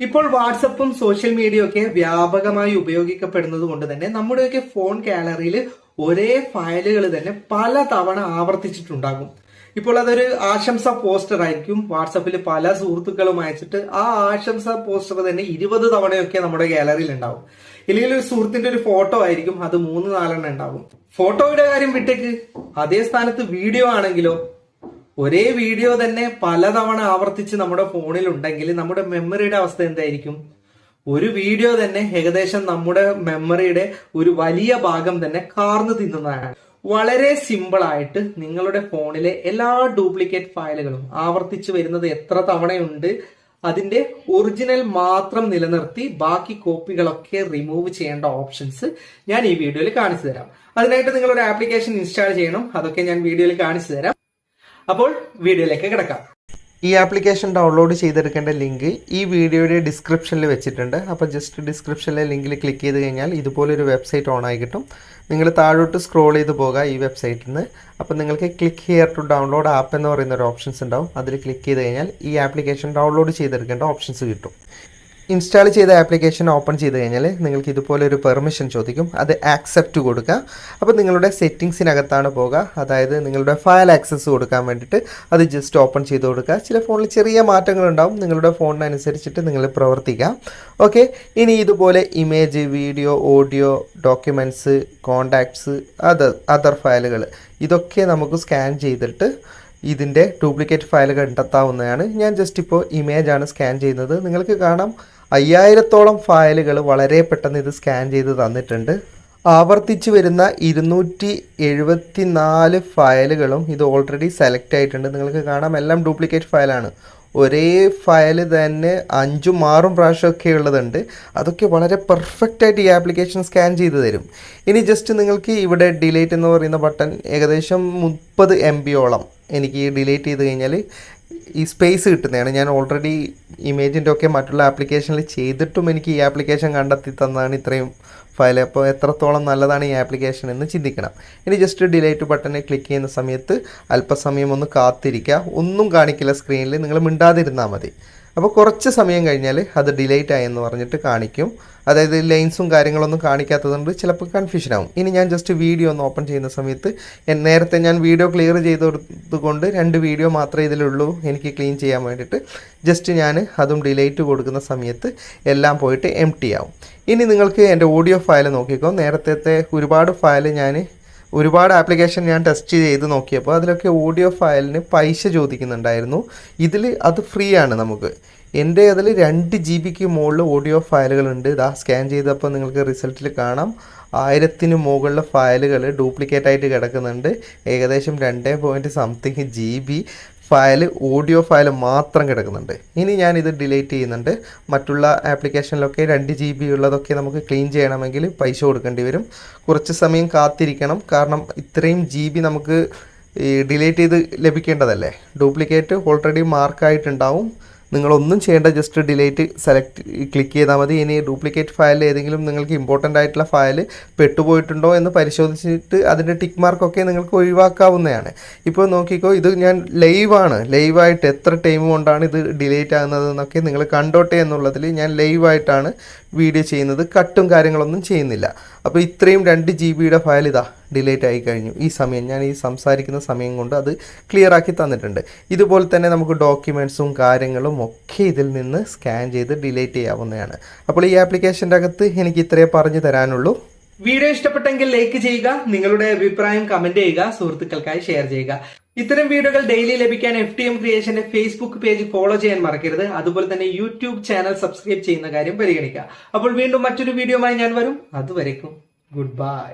ഇപ്പോൾ വാട്സപ്പും social media ഒക്കെ വ്യാപകമായി ഉപയോഗിക്കപ്പെടുന്നത് കൊണ്ട് തന്നെ നമ്മുടെയൊക്കെ ഫോൺ ഗാലറിയിൽ ഒരേ ഫയലുകൾ തന്നെ പല തവണ ആവർത്തിച്ചിട്ടുണ്ടാകും. ഇപ്പോൾ അതൊരു ആശംസ പോസ്റ്റർ ആയിരിക്കും. വാട്സപ്പിൽ പല സുഹൃത്തുക്കളും അയച്ചിട്ട് ആ ആശംസ പോസ്റ്റർ തന്നെ ഇരുപത് തവണയൊക്കെ നമ്മുടെ ഗാലറിയിൽ ഉണ്ടാവും. ഇല്ലെങ്കിൽ ഒരു സുഹൃത്തിന്റെ ഒരു ഫോട്ടോ ആയിരിക്കും അത് മൂന്ന് നാലെണ്ണം ഉണ്ടാവും ഫോട്ടോയുടെ കാര്യം വിട്ടേക്ക്. അതേ സ്ഥാനത്ത് വീഡിയോ ആണെങ്കിലോ ഒരേ വീഡിയോ തന്നെ പലതവണ ആവർത്തിച്ച് നമ്മുടെ ഫോണിൽ ഉണ്ടെങ്കിൽ നമ്മുടെ മെമ്മറിയുടെ അവസ്ഥ എന്തായിരിക്കും? ഒരു വീഡിയോ തന്നെ ഏകദേശം നമ്മുടെ മെമ്മറിയുടെ ഒരു വലിയ ഭാഗം തന്നെ കാർന്നു തിന്നുന്നതാണ്. വളരെ സിമ്പിൾ ആയിട്ട് നിങ്ങളുടെ ഫോണിലെ എല്ലാ ഡ്യൂപ്ലിക്കേറ്റ് ഫയലുകളും ആവർത്തിച്ച് വരുന്നത് എത്ര തവണയുണ്ട് അതിന്റെ ഒറിജിനൽ മാത്രം നിലനിർത്തി ബാക്കി കോപ്പികളൊക്കെ റിമൂവ് ചെയ്യേണ്ട ഓപ്ഷൻസ് ഞാൻ ഈ വീഡിയോയിൽ കാണിച്ചു തരാം. അതിനായിട്ട് നിങ്ങൾ ഒരു ആപ്ലിക്കേഷൻ ഇൻസ്റ്റാൾ ചെയ്യണം. അതൊക്കെ ഞാൻ വീഡിയോയിൽ കാണിച്ചു തരാം. അപ്പോൾ വീഡിയോയിലേക്ക് കിടക്കാം. ഈ ആപ്ലിക്കേഷൻ ഡൗൺലോഡ് ചെയ്തെടുക്കേണ്ട ലിങ്ക് ഈ വീഡിയോയുടെ ഡിസ്ക്രിപ്ഷനിൽ വെച്ചിട്ടുണ്ട്. അപ്പോൾ ജസ്റ്റ് ഡിസ്ക്രിപ്ഷനിലെ ലിങ്കിൽ ക്ലിക്ക് ചെയ്ത് കഴിഞ്ഞാൽ ഇതുപോലൊരു വെബ്സൈറ്റ് ഓൺ ആയി കിട്ടും. നിങ്ങൾ താഴോട്ട് സ്ക്രോൾ ചെയ്ത് പോകുക ഈ വെബ്സൈറ്റിൽ നിന്ന് അപ്പോൾ നിങ്ങൾക്ക് click here to download app എന്ന് പറയുന്ന ഒരു ഓപ്ഷൻസ് ഉണ്ടാവും. അതിൽ ക്ലിക്ക് ചെയ്ത് കഴിഞ്ഞാൽ ഈ ആപ്ലിക്കേഷൻ ഡൗൺലോഡ് ചെയ്തെടുക്കേണ്ട ഓപ്ഷൻസ് കിട്ടും. ഇൻസ്റ്റാൾ ചെയ്ത ആപ്ലിക്കേഷൻ ഓപ്പൺ ചെയ്ത് കഴിഞ്ഞാൽ നിങ്ങൾക്ക് ഇതുപോലെ ഒരു പെർമിഷൻ ചോദിക്കും. അത് ആക്സെപ്റ്റ് കൊടുക്കുക. അപ്പോൾ നിങ്ങളുടെ സെറ്റിങ്സിനകത്താണ് പോകുക അതായത് നിങ്ങളുടെ ഫയൽ ആക്സസ് കൊടുക്കാൻ വേണ്ടിയിട്ട് അത് ജസ്റ്റ് ഓപ്പൺ ചെയ്ത് കൊടുക്കുക. ചില ഫോണിൽ ചെറിയ മാറ്റങ്ങളുണ്ടാവും. നിങ്ങളുടെ ഫോണിനനുസരിച്ചിട്ട് നിങ്ങൾ പ്രവർത്തിക്കുക. ഓക്കെ ഇനി ഇതുപോലെ image video audio documents contacts other other ഫയലുകൾ ഇതൊക്കെ നമുക്ക് സ്കാൻ ചെയ്തിട്ട് ഇതിന്റെ ഡ്യൂപ്ലിക്കേറ്റ് ഫയൽ കണ്ടെത്താവുന്നതാണ്. ഞാൻ ജസ്റ്റ് ഇപ്പോൾ ഇമേജാണ് സ്കാൻ ചെയ്യുന്നത്. നിങ്ങൾക്ക് കാണാം അയ്യായിരത്തോളം ഫയലുകൾ വളരെ പെട്ടെന്ന് ഇത് സ്കാൻ ചെയ്ത് തന്നിട്ടുണ്ട്. ആവർത്തിച്ച് വരുന്ന ഇരുന്നൂറ്റി എഴുപത്തി നാല് ഫയലുകളും ഇത് ഓൾറെഡി സെലക്ട് ആയിട്ടുണ്ട്. നിങ്ങൾക്ക് കാണാം എല്ലാം ഡ്യൂപ്ലിക്കേറ്റ് ഫയലാണ് ഒരേ ഫയൽ തന്നെ അഞ്ചും ആറും പ്രാവശ്യമൊക്കെ ഉള്ളതുണ്ട്. അതൊക്കെ വളരെ പെർഫെക്റ്റായിട്ട് ഈ ആപ്ലിക്കേഷൻ സ്കാൻ ചെയ്ത് തരും. ഇനി ജസ്റ്റ് നിങ്ങൾക്ക് ഇവിടെ ഡിലേറ്റ് എന്ന് പറയുന്ന ബട്ടൺ ഏകദേശം മുപ്പത് എം എനിക്ക് ഡിലേറ്റ് ചെയ്ത് കഴിഞ്ഞാൽ ഈ സ്പേസ് കിട്ടുന്നതാണ്. ഞാൻ ഓൾറെഡി ഇമേജിന്റെ ഒക്കെ മറ്റുള്ള ആപ്ലിക്കേഷനിൽ ചെയ്തിട്ടും എനിക്ക് ഈ ആപ്ലിക്കേഷൻ കണ്ടെത്തി തന്നതാണ് ഇത്രയും ഫയൽ അപ്പോൾ എത്രത്തോളം നല്ലതാണ് ഈ ആപ്ലിക്കേഷൻ എന്ന് ചിന്തിക്കണം. ഇനി ജസ്റ്റ് ഡിലൈറ്റ് ബട്ടനെ ക്ലിക്ക് ചെയ്യുന്ന സമയത്ത് അല്പസമയം ഒന്ന് കാത്തിരിക്കുക. ഒന്നും കാണിക്കില്ല സ്ക്രീനിൽ നിങ്ങൾ മിണ്ടാതിരുന്നാൽ മതി. അപ്പോൾ കുറച്ച് സമയം കഴിഞ്ഞാൽ അത് ഡിലേറ്റ് ആയെന്ന് പറഞ്ഞിട്ട് കാണിക്കും. അതായത് ലൈൻസും കാര്യങ്ങളൊന്നും കാണിക്കാത്തതുകൊണ്ട് ചിലപ്പോൾ കൺഫ്യൂഷൻ ആവും. ഇനി ഞാൻ ജസ്റ്റ് വീഡിയോ ഒന്ന് ഓപ്പൺ ചെയ്യുന്ന സമയത്ത് നേരത്തെ ഞാൻ വീഡിയോ ക്ലിയർ ചെയ്തതുകൊണ്ട് രണ്ട് വീഡിയോ മാത്രമേ ഇതിലുള്ളൂ. എനിക്ക് ക്ലീൻ ചെയ്യാൻ വേണ്ടിയിട്ട്. ജസ്റ്റ് ഞാൻ അതും ഡിലേറ്റ് കൊടുക്കുന്ന സമയത്ത് എല്ലാം പോയിട്ട് എം ആവും. ഇനി നിങ്ങൾക്ക് എന്റെ ഓഡിയോ ഫയൽ നോക്കിക്കോ. നേരത്തെ ഒരുപാട് ഫയൽ ഞാൻ ഒരുപാട് ആപ്ലിക്കേഷൻ ഞാൻ ടെസ്റ്റ് ചെയ്ത് നോക്കിയപ്പോൾ അതിലൊക്കെ ഓഡിയോ ഫയലിന് പൈസ ചോദിക്കുന്നുണ്ടായിരുന്നു. ഇതിൽ അത് ഫ്രീ ആണ് നമുക്ക്. എന്റെ അതിൽ രണ്ട് ജി ബിക്ക് മുകളിൽ ഓഡിയോ ഫയലുകളുണ്ട്. ഇതാ സ്കാൻ ചെയ്തപ്പോൾ നിങ്ങൾക്ക് റിസൾട്ടിൽ കാണാം. ആയിരത്തിന് മുകളിൽ ഫയലുകൾ ഡ്യൂപ്ലിക്കേറ്റ് ആയിട്ട് കിടക്കുന്നുണ്ട്. ഏകദേശം രണ്ട് point something G B file audio file മാത്രം കിടക്കുന്നുണ്ട്. ഇനി ഞാനിത് ഡിലീറ്റ് ചെയ്യുന്നുണ്ട്. മറ്റുള്ള ആപ്ലിക്കേഷനിലൊക്കെ രണ്ട് ജി ബി ഉള്ളതൊക്കെ നമുക്ക് ക്ലീൻ ചെയ്യണമെങ്കിൽ പൈസ കൊടുക്കേണ്ടി വരും. കുറച്ച് സമയം കാത്തിരിക്കണം. കാരണം ഇത്രയും ജി ബി നമുക്ക് ഡിലീറ്റ് ചെയ്ത് ലഭിക്കേണ്ടതല്ലേ? Duplicate already മാർക്കായിട്ടുണ്ടാവും. നിങ്ങളൊന്നും ചെയ്യേണ്ട ജസ്റ്റ് ഡിലേറ്റ് സെലക്ട് ക്ലിക്ക് ചെയ്താൽ മതി. ഇനി ഡ്യൂപ്ലിക്കേറ്റ് ഫയൽ ഏതെങ്കിലും നിങ്ങൾക്ക് ഇമ്പോർട്ടന്റ് ആയിട്ടുള്ള ഫയൽ പെട്ടുപോയിട്ടുണ്ടോ എന്ന് പരിശോധിച്ചിട്ട് അതിന്റെ ടിക്ക് മാർക്കൊക്കെ നിങ്ങൾക്ക് ഒഴിവാക്കാവുന്നതാണ്. ഇപ്പോൾ നോക്കിക്കോ ഇത് ഞാൻ ലൈവാണ് ലൈവായിട്ട് എത്ര ടൈം കൊണ്ടാണ് ഇത് ഡിലേറ്റ് ആകുന്നത് എന്നൊക്കെ നിങ്ങൾ കണ്ടോട്ടെ എന്നുള്ളതിൽ ഞാൻ ലൈവായിട്ടാണ് വീഡിയോ ചെയ്യുന്നത്. കട്ടും കാര്യങ്ങളൊന്നും ചെയ്യുന്നില്ല. അപ്പോൾ ഇത്രയും രണ്ട് ജി ബിയുടെ ഫയൽ ഇതാ. ഡിലേറ്റ് ആയി കഴിഞ്ഞു. ഈ സമയം ഞാൻ ഈ സംസാരിക്കുന്ന സമയം കൊണ്ട് അത് ക്ലിയർ ആക്കി തന്നിട്ടുണ്ട്. ഇതുപോലെ തന്നെ നമുക്ക് ഡോക്യുമെന്റ്സും കാര്യങ്ങളും ഒക്കെ ഇതിൽ നിന്ന് സ്കാൻ ചെയ്ത് ഡിലേറ്റ് ചെയ്യാവുന്നതാണ്. അപ്പോൾ ഈ ആപ്ലിക്കേഷന്റെ അകത്ത് എനിക്ക് ഇത്രയേ പറഞ്ഞു തരാനുള്ളൂ. വീഡിയോ ഇഷ്ടപ്പെട്ടെങ്കിൽ ലൈക്ക് ചെയ്യുക നിങ്ങളുടെ അഭിപ്രായം കമന്റ് ചെയ്യുക സുഹൃത്തുക്കൾക്കായി ഷെയർ ചെയ്യുക. ഇത്തരം വീഡിയോകൾ ഡെയിലി ലഭിക്കാൻ എഫ് ടി എം ക്രിയേഷന്റെ ഫേസ്ബുക്ക് പേജ് ഫോളോ ചെയ്യാൻ മറക്കരുത്. അതുപോലെ തന്നെ യൂട്യൂബ് ചാനൽ സബ്സ്ക്രൈബ് ചെയ്യുന്ന കാര്യം പരിഗണിക്കുക. അപ്പോൾ വീണ്ടും മറ്റൊരു വീഡിയോയുമായി ഞാൻ വരും. അതുവരേക്കും ഗുഡ് ബൈ